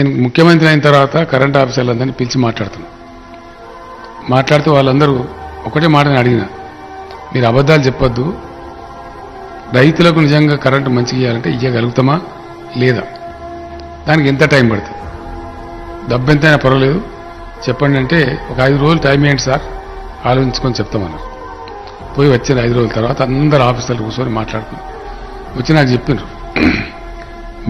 నేను ముఖ్యమంత్రి అయిన తర్వాత కరెంట్ ఆఫీసర్లందరినీ పిలిచి మాట్లాడుతున్నాను మాట్లాడుతూ వాళ్ళందరూ ఒకటే మాటని అడిగిన మీరు అబద్ధాలు చెప్పొద్దు. రైతులకు నిజంగా కరెంటు మంచి ఇవ్వాలంటే ఇవ్వగలుగుతామా లేదా? దానికి ఎంత టైం పడుతుంది? డబ్బు ఎంతైనా పర్వాలేదు. చెప్పండి అంటే ఒక ఐదు రోజులు టైం ఏంటి సార్. ఆలోచించుకొని చెప్తామన్నారు. పోయి వచ్చిన ఐదు రోజుల తర్వాత అందరు ఆఫీసర్లు కూర్చొని మాట్లాడుకున్నారు. వచ్చి నాకు చెప్పినారు.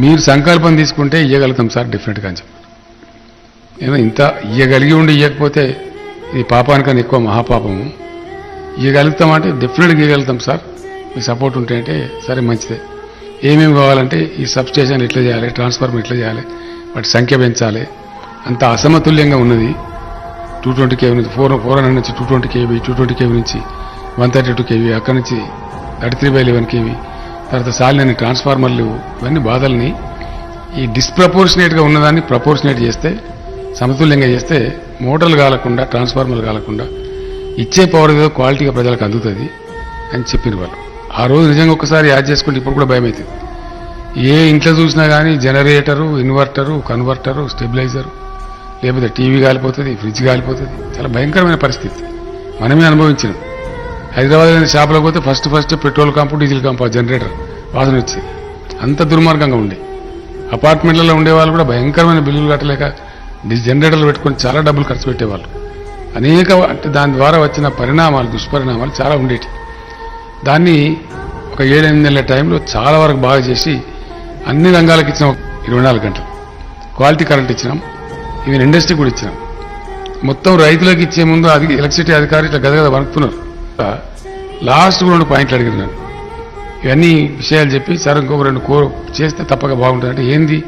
మీరు సంకల్పం తీసుకుంటే ఇవ్వగలుగుతాం సార్ డెఫినెట్గా అని చెప్పారు ఇంత ఇవ్వగలిగి ఉండి ఇవ్వకపోతే ఇది పాపానికన్నా ఎక్కువ మహాపాపము ఇవ్వగలుగుతామంటే డెఫినెట్గా ఇవ్వగలుగుతాం సార్. మీ సపోర్ట్ ఉంటే అంటే సరే మంచిదే. ఏమేమి కావాలంటే ఈ సబ్ స్టేషన్ ఎట్లా చేయాలి ట్రాన్స్ఫార్మర్ ఎట్లా చేయాలి వాటి సంఖ్య పెంచాలి. అంత అసమతుల్యంగా ఉన్నది. టూ ట్వంటీ కేవీ నుంచి ఫోర్ ఫోర్ హండ్రెడ్ నుంచి two twenty KV two twenty KV నుంచి వన్ థర్టీ టూ కేవీ అక్కడి నుంచి thirty three by eleven KV తర్వాత సాలిన ట్రాన్స్ఫార్మర్లు ఇవన్నీ బాధల్ని ఈ డిస్ప్రపోర్షనేట్గా ఉన్నదాన్ని ప్రపోర్షనేట్ చేస్తే సమతుల్యంగా చేస్తే మోటార్లు కాలకుండా ట్రాన్స్ఫార్మర్లు కాలకుండా ఇచ్చే పవర్ ఏదో క్వాలిటీగా ప్రజలకు అందుతుంది అని చెప్పిన వాళ్ళు. ఆ రోజు నిజంగా ఒకసారి యాడ్ చేసుకుంటే ఇప్పుడు కూడా భయం అవుతుంది ఏ ఇంట్లో చూసినా కానీ జనరేటరు ఇన్వర్టరు కన్వర్టరు స్టెబిలైజరు లేకపోతే టీవీ కాలిపోతుంది ఫ్రిడ్జ్ కాలిపోతుంది చాలా భయంకరమైన పరిస్థితి. మనమే అనుభవించినాం. హైదరాబాద్ అనే షాపులకు పోతే ఫస్ట్ ఫస్ట్ పెట్రోల్ కంపు డీజిల్ కంపు జనరేటర్ వాసన వచ్చేది. అంత దుర్మార్గంగా ఉండే. అపార్ట్మెంట్లలో ఉండేవాళ్ళు కూడా భయంకరమైన బిల్లులు కట్టలేక జనరేటర్లు పెట్టుకొని చాలా డబ్బులు ఖర్చు పెట్టేవాళ్ళు. అనేక అంటే దాని ద్వారా వచ్చిన పరిణామాలు దుష్పరిణామాలు చాలా ఉండేటి. దాన్ని ఒక ఏడెనిమిది నెలల టైంలో చాలా వరకు బాగా చేసి అన్ని రంగాలకు ఇచ్చినాం ఇరవై నాలుగు గంటలు. క్వాలిటీ కరెంట్ ఇచ్చినాం ఈవెన్ ఇండస్ట్రీ కూడా ఇచ్చినాం. మొత్తం రైతులకు ఇచ్చే ముందు అది ఎలక్ట్రిసిటీ అధికారి ఇట్లా గదగద వణుకుతున్నారు. లాస్ట్ రెండు పాయింట్లు అడిగారు నేను ఇవన్నీ విషయాలు చెప్పి సార్ ఇంకొక రెండు కో చేస్తే తప్పక బాగుంటుంది అంటే ఏంది?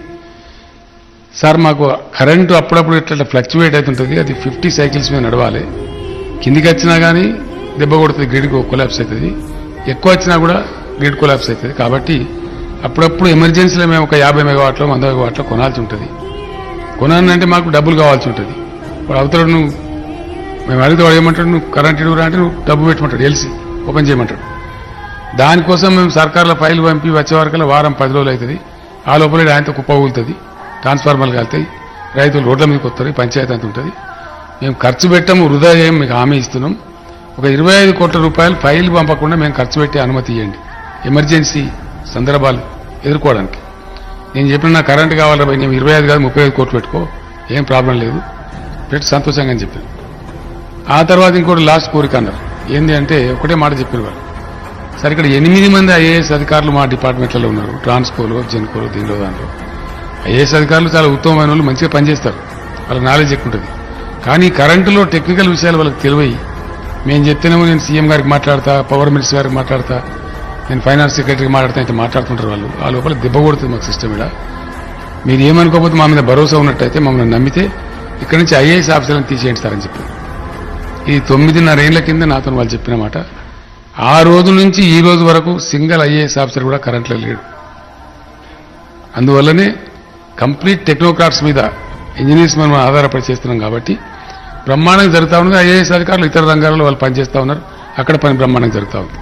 సార్ మాకు కరెంటు అప్పుడప్పుడు ఇట్లా ఫ్లక్చువేట్ అవుతుంటుంది అది ఫిఫ్టీ సైకిల్స్ మీద నడవాలి. కిందికి వచ్చినా కానీ దెబ్బ కొడుతుంది గ్రిడ్ కొలాప్స్ అవుతుంది. ఎక్కువ వచ్చినా కూడా గ్రిడ్ కొలాప్స్ అవుతుంది. కాబట్టి అప్పుడప్పుడు ఎమర్జెన్సీలో మేము ఒక యాభై మెగావాట్లో వంద మెగావాట్లో కొనాల్సి ఉంటుంది. కొనాలంటే మాకు డబ్బులు కావాల్సి ఉంటుంది. ఇప్పుడు అవతల నువ్వు మేము అడిగితే వాడు ఏమంటాడు? నువ్వు కరెంట్ ఇవ్వరా అంటే నువ్వు డబ్బు పెట్టమంటాడు ఎల్సి ఓపెన్ చేయమంటాడు. దానికోసం మేము సర్కార్ల ఫైల్ పంపి వచ్చే వరకల్లా వారం పది రోజులు అవుతుంది. ఆ లోపల ఆయనతో కుప్ప ఊగుతుంది ట్రాన్స్ఫార్మర్లు కలుతాయి. రైతులు రోడ్ల మీదకి వస్తారు. పంచాయతీ అంత ఉంటుంది. మేము ఖర్చు పెట్టాము వృధా చేయం మీకు హామీ ఇస్తున్నాం. ఒక ఇరవై ఐదు కోట్ల రూపాయలు ఫైల్ పంపకుండా మేము ఖర్చు పెట్టే అనుమతి ఇవ్వండి ఎమర్జెన్సీ సందర్భాలు ఎదుర్కోవడానికి. నేను చెప్పిన నా కరెంట్ కావాలి నేను ఇరవై ఐదు కాదు ముప్పై ఐదు కోట్లు పెట్టుకో. ఏం ప్రాబ్లం లేదు. పెట్టి సంతోషంగా అని చెప్పాను. ఆ తర్వాత ఇంకోటి లాస్ట్ కోరిక అన్నారు. ఏంది అంటే ఒకటే మాట చెప్పిన వాళ్ళు. సరే ఇక్కడ ఎనిమిది మంది ఐఏఎస్ అధికారులు మా డిపార్ట్మెంట్లలో ఉన్నారు. ట్రాన్స్కోలో జెన్కోలో దీనిలో దాంట్లో ఐఏఎస్ అధికారులు చాలా ఉత్తమమైన వాళ్ళు మంచిగా పనిచేస్తారు. వాళ్ళ నాలెడ్జ్ ఎక్కువ ఉంటుంది. కానీ కరెంటులో టెక్నికల్ విషయాలు వాళ్ళకి తెలివై మేము చెప్తేనేమో నేను సీఎం గారికి మాట్లాడతా పవర్ మినిస్టర్ గారికి మాట్లాడతా నేను ఫైనాన్స్ సెక్రటరీకి మాట్లాడతా అయితే మాట్లాడుతుంటారు వాళ్ళు. ఆ లోపల దెబ్బ కొడుతుంది మాకు సిస్టమ్ ఇలా. మీరు ఏమనుకోకపోతే మా మీద భరోసా ఉన్నట్టయితే మమ్మల్ని నమ్మితే ఇక్కడి నుంచి ఐఏఎస్ ఆఫీసర్లను తీసేయండి సార్ అని చెప్పారు. ఈ తొమ్మిదిన్నరేళ్ళ కింద నాతో వాళ్ళు చెప్పిన మాట ఆ రోజు నుంచి ఈ రోజు వరకు సింగిల్ ఐఏఎస్ ఆఫీసర్ కూడా కరెంట్లో లేడు. అందువల్లనే కంప్లీట్ టెక్నోక్రాట్స్ మీద ఇంజనీర్స్ మనం ఆధారపడి చేస్తున్నాం కాబట్టి బ్రహ్మాండంగా జరుగుతా ఉన్నది. ఐఏఎస్ అధికారులు ఇతర రంగాల్లో వాళ్ళు పనిచేస్తూ ఉన్నారు. అక్కడ పని బ్రహ్మాండంగా జరుగుతూ ఉంది.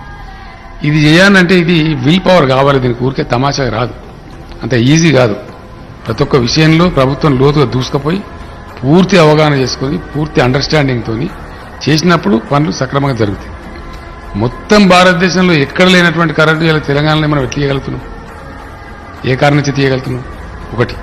ఇది చేయాలంటే ఇది విల్ పవర్ కావాలి దీనికి ఊరికే తమాషా రాదు. అంత ఈజీ కాదు. ప్రతి ఒక్క విషయంలో ప్రభుత్వం లోతుగా దూసుకుపోయి పూర్తి అవగాహన చేసుకొని పూర్తి అండర్స్టాండింగ్తోని చేసినప్పుడు పనులు సక్రమంగా జరుగుతాయి. మొత్తం భారతదేశంలో ఎక్కడ లేనటువంటి కరెంటు ఇలా తెలంగాణలో మనం ఎట్లా తీయగలుగుతున్నాం? ఏ కారణం నుంచి తీయగలుగుతున్నాం? ఒకటి.